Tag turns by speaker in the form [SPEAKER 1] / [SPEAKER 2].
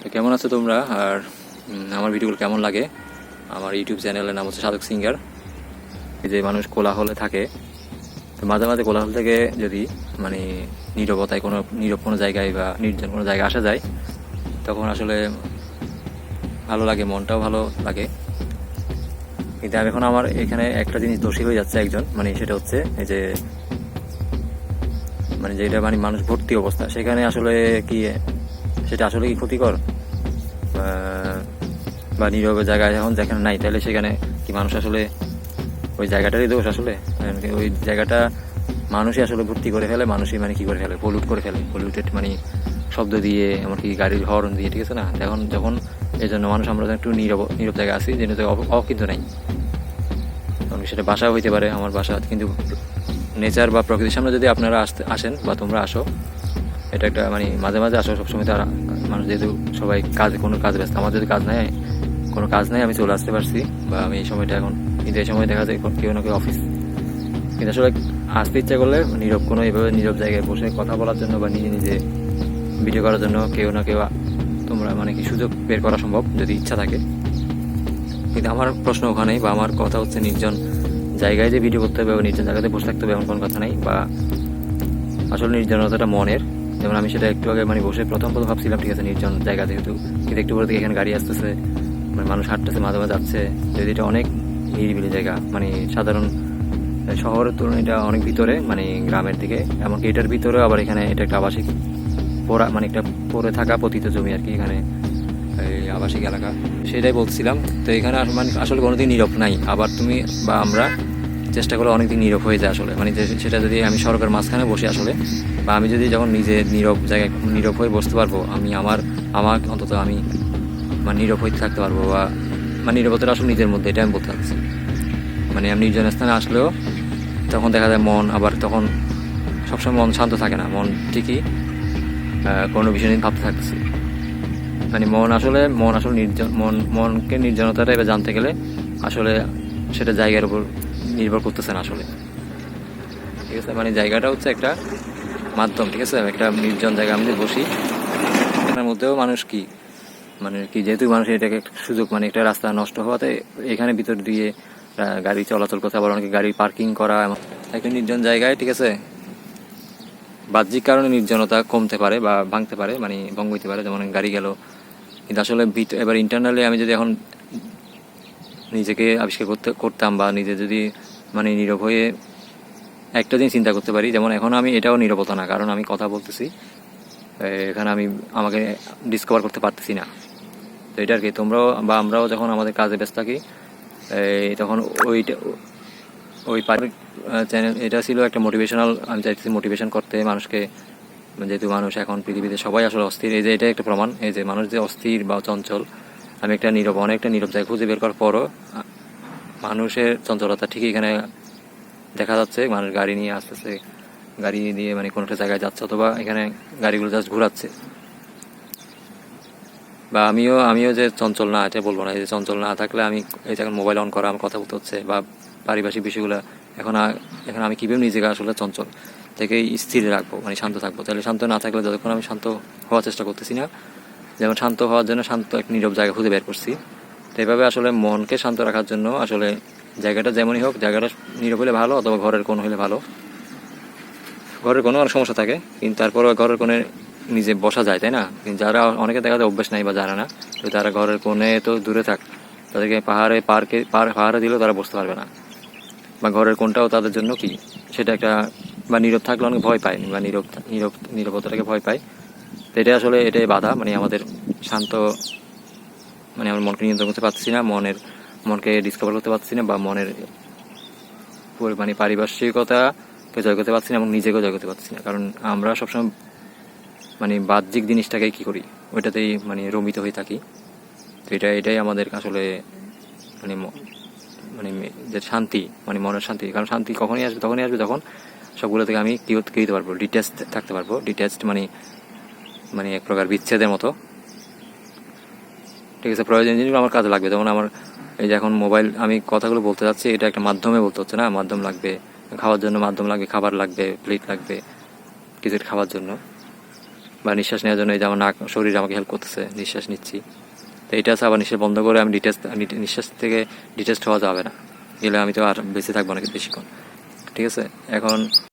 [SPEAKER 1] তো কেমন আছো তোমরা? আর আমার ভিডিওগুলো কেমন লাগে? আমার ইউটিউব চ্যানেলের নাম হচ্ছে সাধক সিঙ্গার। যে মানুষ কোলাহলে থাকে, তো মাঝে মাঝে কোলাহল থেকে যদি মানে নীরবতায় কোনো, নীরব কোনো জায়গায় বা নির্জন কোনো জায়গায় আসা যায়, তখন আসলে ভালো লাগে, মনটাও ভালো লাগে। কিন্তু আমি এখন আমার এখানে একটা জিনিস দোষী হয়ে যাচ্ছে একজন মানে সেটা হচ্ছে এই যে মানে যেটা মানে মানুষ ভর্তি অবস্থা, সেখানে আসলে কি, সেটা আসলে কি ক্ষতিকর? বা- নীরবে জায়গায় এখন যেখানে নাই, তাহলে সেখানে কি মানুষ আসলে ওই জায়গাটারই দোষ আসলে? ওই জায়গাটা মানুষই আসলে ভর্তি করে ফেলে, মানুষই মানে কি করে ফেলে? পলুট করে ফেলে। পলিউটেড মানে শব্দ দিয়ে, এমনকি গাড়ির হর্ন দিয়ে, ঠিক আছে না? এখন যখন এই জন্য মানুষ আমরা একটু নীরব নীরব জায়গায় আছি, যেন অফ কিন্তু নাই। কারণ সেটা বাসা হইতে পারে, আমার বাসা, কিন্তু নেচার বা প্রকৃতির সামনে যদি আপনারা আসতে, আসেন বা তোমরা আসো এটা একটা মানে মাঝে মাঝে আসো সবসময় তো মানুষ যেহেতু সবাই কাজে কোনো কাজ ব্যস্ত, আমার যদি কাজ নাই, কোনো কাজ নাই, আমি চলে আসতে পারছি বা আমি এই সময়টা এখন কিন্তু এই সময় দেখা যায় কেউ না কেউ অফিস কিন্তু আসলে আসতে ইচ্ছা করলে নীরব কোনো এভাবে নীরব জায়গায় বসে কথা বলার জন্য বা নিজে নিজে ভিডিও করার জন্য কেউ না কেউ তোমরা মানে কি সুযোগ বের করা সম্ভব যদি ইচ্ছা থাকে। কিন্তু আমার প্রশ্ন ওখানেই বা আমার কথা হচ্ছে নির্জন জায়গায় যে ভিডিও করতে হবে নির্জন জায়গাতে বসে থাকতে হবে এমন কোনো কথা নেই বা আসলে নির্জনতাটা মনের। যেমন আমি সেটা একটু আগে মানে বসে প্রথম প্রথম ভাবছিলাম, ঠিক আছে, নির্জন জায়গা যেহেতু কিন্তু একটু পরে থেকে এখানে গাড়ি আসতেছে মানে মানুষ হাঁটতেছে, মাঝে মাঝে যাচ্ছে। যদি এটা অনেক নিরিবিলি জায়গা মানে সাধারণ শহরের তুলনায় এটা অনেক ভিতরে মানে গ্রামের দিকে, এমনকি এটার ভিতরে আবার এখানে এটা একটা আবাসিক পড়া মানে একটা পড়ে থাকা পতিত জমি আর কি এখানে, এই আবাসিক এলাকা। সেটাই বলছিলাম। তো এখানে মানে আসলে কোনোদিন নীরব নাই। আবার তুমি বা আমরা চেষ্টা করলে অনেকদিন নীরব হয়ে যায় আসলে। মানে সেটা যদি আমি সরকার মাঝখানে বসে আসলে, বা আমি যদি যখন নিজে নীরব জায়গায় নীরব হয়ে বসতে পারব, আমি আমার আমার অন্তত আমি মানে নীরব হয়ে থাকতে পারব বা মানে নীরবতাটা আসলে নিজের মধ্যে এটা আমি বলতে চাচ্ছি। মানে আমি নির্জন স্থানে আসলেও তখন দেখা যায় মন আবার তখন সবসময় মন শান্ত থাকে না। মন ঠিকই কোনো বিষয় নিয়ে ভাবতে থাকছি মানে মন আসলে মন আসলে নির্জন, মন, মনকে নির্জনতাটা এবার জানতে গেলে আসলে সেটা জায়গার উপর নির্ভর করতেছে না আসলে। ঠিক আছে মানে জায়গাটা হচ্ছে একটা মাধ্যম, ঠিক আছে? একটা নির্জন জায়গা, আমি বসি, এখানের মধ্যেও মানুষ কি? মানে কি, যেহেতু মানুষ এটাকে সুযোগ মানে একটা রাস্তা নষ্ট হওয়াতে এখানে ভিতর দিয়ে গাড়ি চলাচল করতে আবার অনেকে গাড়ি পার্কিং করা একটা নির্জন জায়গায়, ঠিক আছে? বাহ্যিক কারণে নির্জনতা কমতে পারে বা ভাঙতে পারে মানে ভঙ্গ হইতে পারে, যেমন গাড়ি গেল। কিন্তু আসলে এবার ইন্টারনালি আমি যদি এখন নিজেকে আবিষ্কার করতে, করতাম বা নিজে যদি মানে নীরব হয়ে একটা দিন চিন্তা করতে পারি, যেমন এখন আমি এটাও নীরবতা না, কারণ আমি কথা বলতেছি এখানে আমি, আমাকে ডিসকভার করতে পারতেছি না। তো এটা আর কি, তোমরাও বা আমরাও যখন আমাদের কাজে ব্যস্ত থাকি তখন ওইটা, ওই চ্যানেল এটা ছিল একটা মোটিভেশনাল আমি চাইতেছি মোটিভেশন করতে মানুষকে, যেহেতু মানুষ এখন পৃথিবীতে সবাই আসলে অস্থির, এই যে এটা একটা প্রমাণ, এই যে মানুষ যে অস্থির বা চঞ্চল আমি একটা নীরব, অনেকটা নীরব জায়গা খুঁজে বের করার পরও মানুষের চঞ্চলতা ঠিকই এখানে দেখা যাচ্ছে। মানুষ গাড়ি নিয়ে আসতেছে, গাড়ি দিয়ে মানে কোনো একটা জায়গায় যাচ্ছে অথবা এখানে গাড়িগুলো জাস্ট ঘোরাচ্ছে। বা আমিও আমিও যে চঞ্চল না, এটা বলব না যে চঞ্চল না থাকলে আমি এই যে এখন মোবাইল অন করা, আমার কথা বলতে হচ্ছে বা পারিপার্শ্বিক বিষয়গুলো, এখন এখন আমি কীভাবে নিজেকে আসলে চঞ্চল থেকে স্থির রাখব মানে শান্ত থাকব? তাহলে শান্ত না থাকলে যতক্ষণ আমি শান্ত হওয়ার চেষ্টা করতেছি না যেমন শান্ত হওয়ার জন্য শান্ত এক নীরব জায়গা খুঁজে বের করছি। তো এভাবে আসলে মনকে শান্ত রাখার জন্য আসলে জায়গাটা যেমনই হোক, জায়গাটা নীরব হলে ভালো অথবা ঘরের কোণ হলে ভালো। ঘরের কোনো অনেক সমস্যা থাকে, কিন্তু তারপরে ঘরের কোণে নিজে বসা যায়, তাই না? কিন্তু যারা অনেকে দেখা যায় অভ্যাস নাই বা জানে না, তো তারা ঘরের কোণে তো দূরে থাক, তাদেরকে পাহাড়ে, পার্কে, পার- পাহাড়ে দিলেও তারা বসতে পারবে না। বা ঘরের কোণটাও তাদের জন্য কি? সেটা একটা, বা নীরব থাকলে অনেক ভয় পায়, বা নীরব নীরব, নীরবতাটাকে ভয় পায়। তো এটা আসলে এটাই বাধা মানে আমাদের শান্ত মানে আমার মনকে নিয়ন্ত্রণ করতে পারছি না, মনের, মনকে ডিসকভার করতে পারছি না বা মনের মানে পারিপার্শ্বিকতাকে জয় করতে পারছি না এবং নিজেকেও জয় করতে পারছি না। কারণ আমরা সবসময় মানে বাহ্যিক জিনিসটাকে কি করি? ওইটাতেই মানে রমিত হয়ে থাকি। তো এটা, এটাই আমাদের আসলে মানে মানে যে শান্তি মানে মনের শান্তি। কারণ শান্তি কখনই আসবে, তখনই আসবে যখন সবগুলো থেকে আমি কি দিতে পারব ডিটেচড থাকতে পারব। ডিটেচড মানে মানে এক প্রকার বিচ্ছেদের মতো। ঠিক আছে, প্রয়োজনীয় জিনিসগুলো আমার কাজে লাগবে। যেমন আমার এই যে এখন মোবাইল, আমি কথাগুলো বলতে যাচ্ছি, এটা একটা মাধ্যমে বলতে হচ্ছে না? মাধ্যম লাগবে, খাওয়ার জন্য মাধ্যম লাগবে, খাবার লাগবে প্লেট লাগবে কিছু খাওয়ার জন্য। বা নিঃশ্বাস নেওয়ার জন্য এই যে আমার নাক, শরীর আমাকে হেল্প করতেছে, নিঃশ্বাস নিচ্ছি। তো এটা আবার নিঃশ্বাস বন্ধ করে আমি ডিটেস্ট নিঃশ্বাস থেকে ডিটেস্ট হওয়া যাবে না। গেলে আমি তো আর বেঁচে থাকব না বেশিক্ষণ? ঠিক আছে, এখন